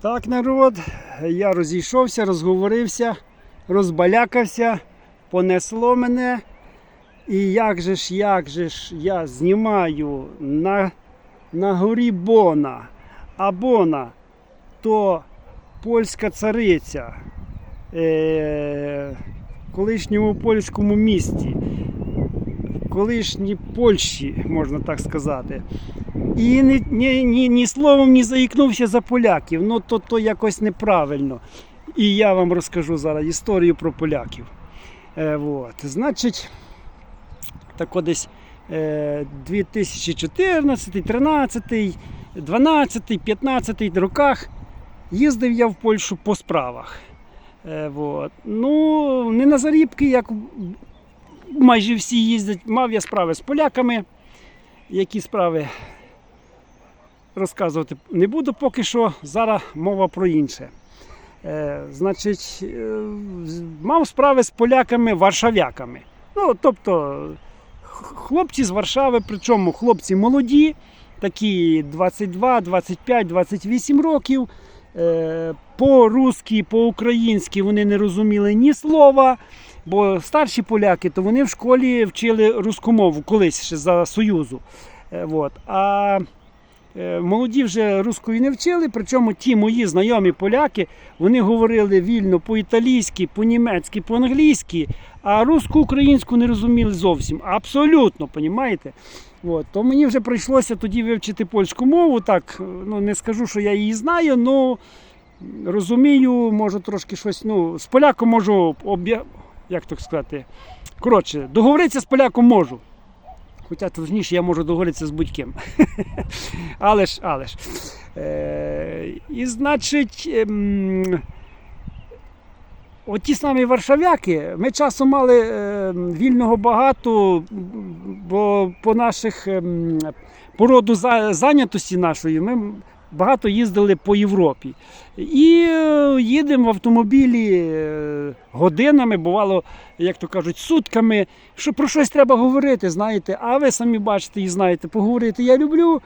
Так, народ, я розійшовся, розговорився, розбалякався, понесло мене. І як же ж, як же ж я знімаю на, на горі Бона. А Бона то польська цариця е, в колишньому польському місті, в колишній Польщі, можна так сказати. І ні, ні, ні, ні словом не заїкнувся за поляків. Ну то, то якось неправильно. І я вам розкажу зараз історію про поляків. Е, вот. Значить, так десь е, 2014, 13, 12, 15 роках їздив я в Польщу по справах. Е, вот. Ну, не на зарібки, як майже всі їздять. Мав я справи з поляками. Які справи розказувати не буду поки що. Зараз мова про інше. Е, значить, е, мав справи з поляками варшавяками. Ну, тобто, хлопці з Варшави, причому хлопці молоді, такі 22, 25, 28 років. Е, По-русски, по-українськи вони не розуміли ні слова, бо старші поляки, то вони в школі вчили руску мову колись ще за Союзу. Е, Вот. А молоді вже рускою не вчили, причому ті мої знайомі поляки вони говорили вільно по-італійськи, по-німецьки, по-англійськи, а руску українську не розуміли зовсім. Абсолютно, понімаєте? От. То мені вже прийшлося тоді вивчити польську мову. Так, ну не скажу, що я її знаю, але розумію, можу трошки щось. Ну, з поляком можу як так сказати. Коротше, договоритися з поляком можу. Хоча точніше я можу договоритися з будь-ким. але ж, але ж. Е, і значить. Ем, Оті самі варшавяки, ми часом мали е, вільного багато, бо по наших е, по зайнятості нашої ми багато їздили по Європі. І е, їдемо в автомобілі е, годинами, бувало, як то кажуть, сутками. Що про щось треба говорити, знаєте, а ви самі бачите і знаєте, поговорити я люблю.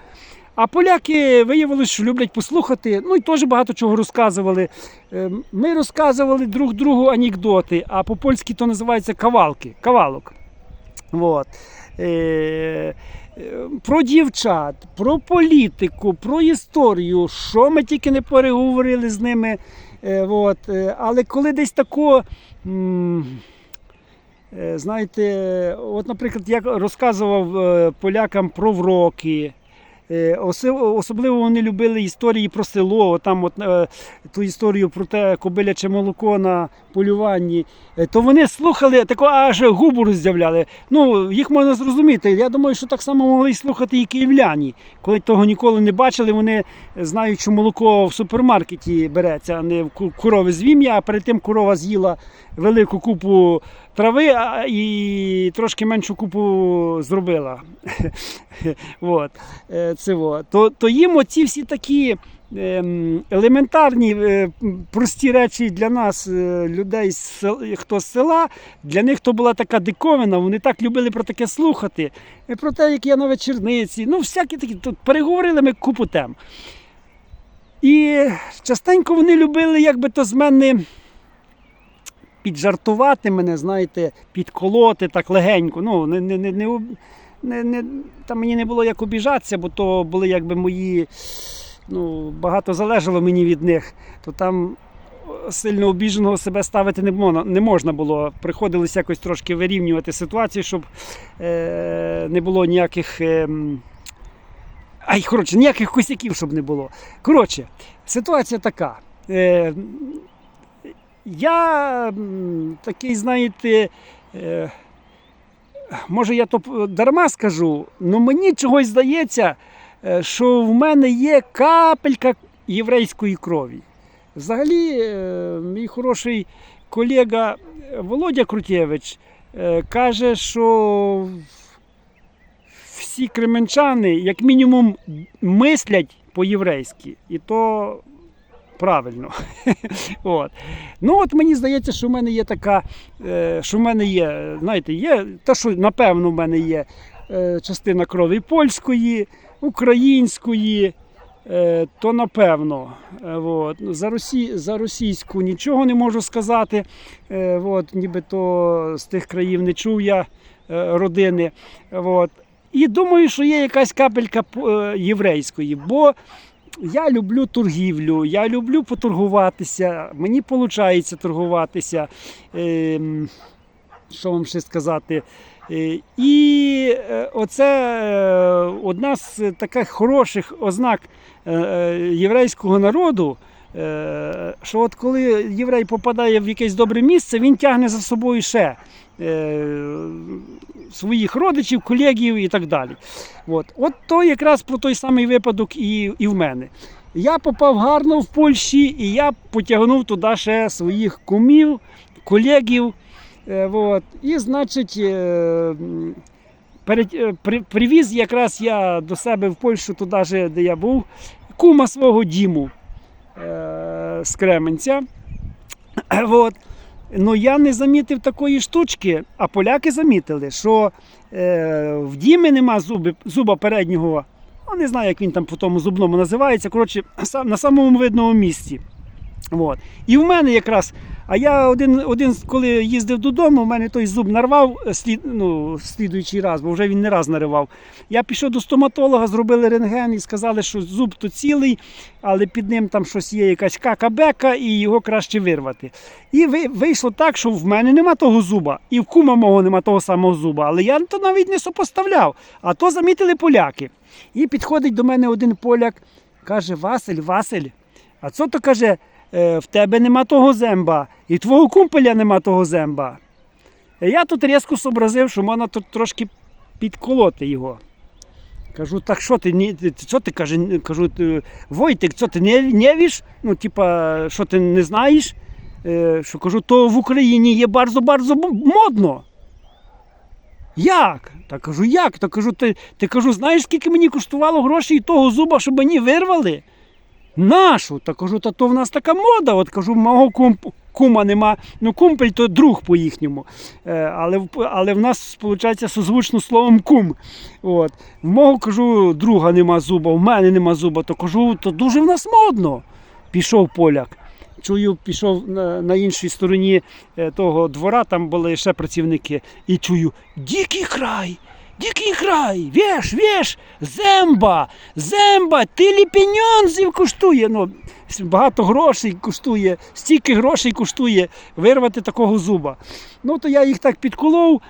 А поляки виявилось, що люблять послухати, ну і теж багато чого розказували. Е, Ми розказували друг другу анекдоти, а по-польськи то називається кавалки, кавалок. Вот. Е, е, Про дівчат, про політику, про історію, що ми тільки не переговорили з ними. От. Е, Але коли десь тако. е, Знаєте, от, наприклад, я розказував е, полякам про вроки. Е, Особливо вони любили історії про село. Там от, е, ту історію про те кобиляче молоко на полюванні. Е, То вони слухали, тако аж губу роздявляли. Ну, їх можна зрозуміти. Я думаю, що так само могли слухати і київляні. Коли того ніколи не бачили, вони знають, що молоко в супермаркеті береться, а не в корови з вім'я, а перед тим корова з'їла велику купу трави і трошки меншу купу зробила. От. Е, во. То, то їм оці всі такі ем, елементарні, е, прості речі для нас, е, людей, хто з села, для них то була така диковина, вони так любили про таке слухати. Про те, як я на вечірниці, ну всякі такі, тут переговорили ми купу тем. І частенько вони любили, як би то з мене піджартувати мене, знаєте, підколоти так легенько. Ну, не, не, не, не, не, не, там мені не було як обіжатися, бо то були якби мої. Ну, багато залежало мені від них. То там сильно обіженого себе ставити не можна, було. Приходилось якось трошки вирівнювати ситуацію, щоб е, не було ніяких. Е, Ай, коротше, ніяких косяків, щоб не було. Коротше, ситуація така. Е, я такий, знаєте, е, може я то дарма скажу, але мені чогось здається, е, що в мене є капелька єврейської крові. Взагалі, е, мій хороший колега Володя Крутєвич каже, що всі кременчани, як мінімум, мислять по-єврейськи. І то правильно. от. Ну от мені здається, що в мене є така, е, що в мене є, знаєте, є те, що напевно в мене є е, частина крові польської, української, е, то напевно. Вот. Ну, За, росі... за російську нічого не можу сказати. Вот. Нібито з тих країв не чув я родини. Вот. І думаю, що є якась капелька єврейської, бо я люблю торгівлю, я люблю поторгуватися, мені виходить торгуватися. Ем, Що вам ще сказати? Е, І е, оце е, одна з таких хороших ознак єврейського народу. Е, Що от коли єврей попадає в якесь добре місце, він тягне за собою ще е, своїх родичів, колегів і так далі. От, от то якраз про той самий випадок і, і в мене. Я попав гарно в Польщі, і я потягнув туди ще своїх кумів, колегів. Е, от, і, значить, при, привіз якраз я до себе в Польщу, туди де я був, кума свого Діму з Кременця. От. Ну, я не замітив такої штучки, а поляки замітили, що е, в Дімі нема зуби, зуба переднього, ну, не знаю, як він там по тому зубному називається. Коротше, на самому видному місці. От. І в мене якраз, а я один, один коли їздив додому, у мене той зуб нарвав е, слід, ну, слідуючий раз, бо вже він не раз наривав. Я пішов до стоматолога, зробили рентген і сказали, що зуб то цілий, але під ним там щось є якась кака-бека і його краще вирвати. І вийшло так, що в мене нема того зуба, і в кума мого нема того самого зуба. Але я то навіть не сопоставляв. А то замітили поляки. І підходить до мене один поляк, каже: Василь, Василь, а це то каже, «е, в тебе нема того земба, і твого кумпеля нема того земба. Е, Я тут різко зобразив, що можна тут трошки підколоти його. Кажу, так що ти що ти каже, кажу, Войтик, що ти не, не віш? Ну, типа, що ти не знаєш? Е, що кажу, то в Україні є bardzo, bardzo модно. Як? Та кажу, як? Та кажу, ти, ти кажу, знаєш, скільки мені коштувало грошей того зуба, щоб мені вирвали? Нашу. Та кажу, та то в нас така мода. От кажу, мого кумп, кума нема. Ну, кумпель то друг по їхньому. Е, але, але в нас, виходить, созвучно словом кум. От. В мого кажу, друга нема зуба, в мене нема зуба, то кажу, то дуже в нас модно. Пішов поляк. Чую, пішов на, на іншій стороні е, того двора, там були ще працівники, і чую, дикий край, дикий край, вєш, вєш, земба, земба, ти пеньонзів коштує. Ну, багато грошей коштує, стільки грошей коштує вирвати такого зуба. Ну, то я їх так підколов,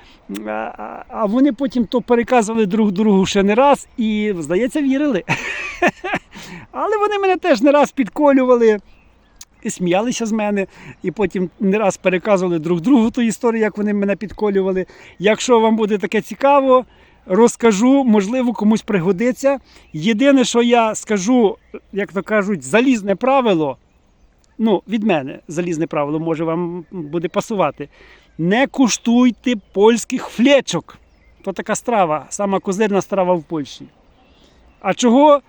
а вони потім то переказували друг другу ще не раз і, здається, вірили. Але вони мене теж не раз підколювали і сміялися з мене, і потім не раз переказували друг другу ту історію, як вони мене підколювали. Якщо вам буде таке цікаво, розкажу, можливо, комусь пригодиться. Єдине, що я скажу, як то кажуть, залізне правило. Ну, від мене залізне правило може вам буде пасувати. Не куштуйте польських флечок. То така страва, сама козирна страва в Польщі. А чого?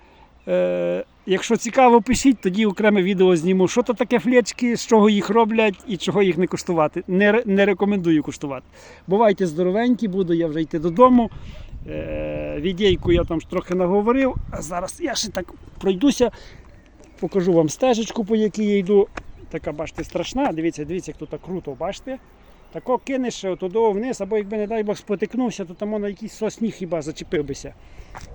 Е, якщо цікаво, пишіть, тоді окреме відео зніму. Що то таке флечки, з чого їх роблять і чого їх не куштувати. Не, не рекомендую куштувати. Бувайте здоровенькі, буду я вже йти додому. Е, відійку я там трохи наговорив, а зараз я ще так пройдуся, покажу вам стежечку, по якій я йду. Така, бачите, страшна. Дивіться, дивіться, як тут круто, бачите? Тако кинеш туди вниз, або якби, не дай Бог, спотикнувся, то там на якийсь сосні хіба зачепив бися.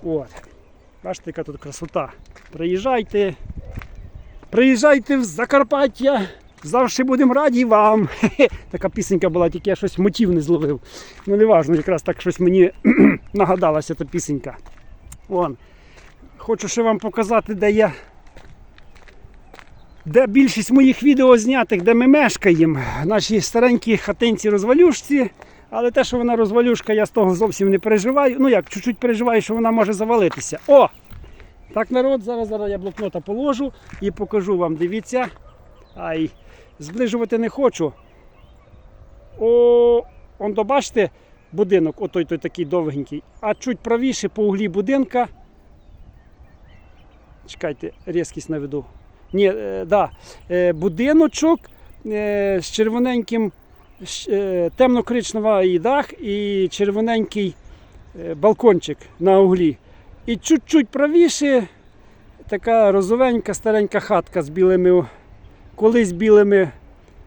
От. Бачите, яка тут красота. Приїжджайте. Приїжджайте в Закарпаття. Завжди будемо раді вам. Така пісенька була, тільки я щось мотив не зловив. Ну не важно, якраз так щось мені нагадалася та пісенька. Вон. Хочу ще вам показати, де я. Де більшість моїх відео знятих, де ми мешкаємо. Наші старенькі хатинці розвалюшці. Але те, що вона розвалюшка, я з того зовсім не переживаю. Ну як, чуть-чуть переживаю, що вона може завалитися. О! Так, народ, зараз, зараз я блокнота положу і покажу вам. Дивіться. Ай, зближувати не хочу. О, он то бачите, будинок, отой той такий довгенький. А чуть правіше по углі будинка. Чекайте, різкість наведу. Ні, е, да, е, будиночок е, з червоненьким, темно-коричневий дах і червоненький е, балкончик на углі. І чуть-чуть правіше така розовенька старенька хатка з білими, колись білими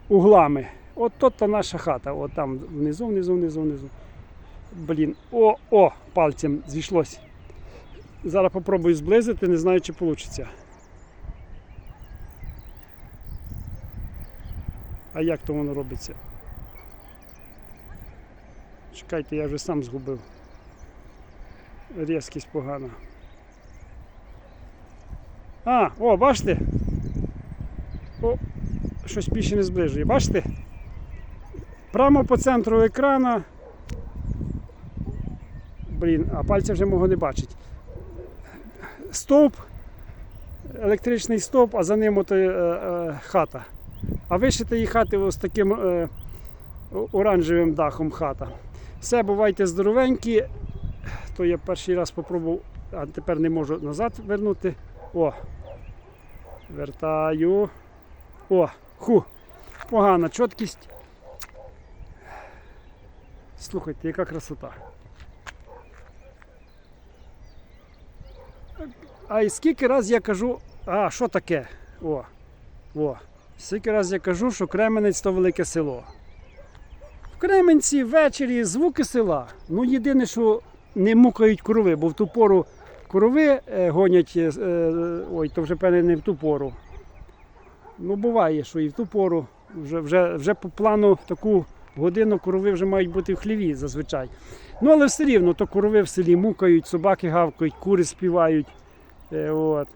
углами. От то та наша хата. От там внизу, внизу, внизу, внизу. Блін, о, о, пальцем зійшлось. Зараз попробую зблизити, не знаю, чи вийде. А як то воно робиться? Чекайте, я вже сам згубив. Різкість погана. А, о, бачите? О, щось більше не зближує. Бачите? Прямо по центру екрана. Блін, а пальця вже мого не бачить. Стовп, електричний стовп, а за ним ото, е, е, хата. А вишити її хати ось таким е, оранжевим дахом хата. Все, бувайте здоровенькі. То я перший раз спробував, а тепер не можу назад вернути. О! Вертаю. О, ху! Погана чіткість. Слухайте, яка красота. А і скільки раз я кажу, а що таке? О, о. Скільки раз я кажу, що Кременець то велике село. Кременці ввечері звуки села. Ну єдине, що не мукають корови, бо в ту пору корови е, гонять, е, е, ой, то вже певне не в ту пору. Ну, буває, що і в ту пору. Вже, вже, вже по плану таку годину корови вже мають бути в хліві зазвичай. Ну, але все рівно, то корови в селі мукають, собаки гавкають, кури співають. От.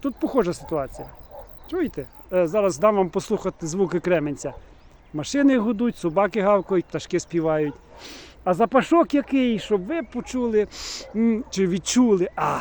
Тут похожа ситуація. Чуєте? Зараз дам вам послухати звуки Кременця. Машини гудуть, собаки гавкають, пташки співають. А запашок який, щоб ви почули чи відчули. А,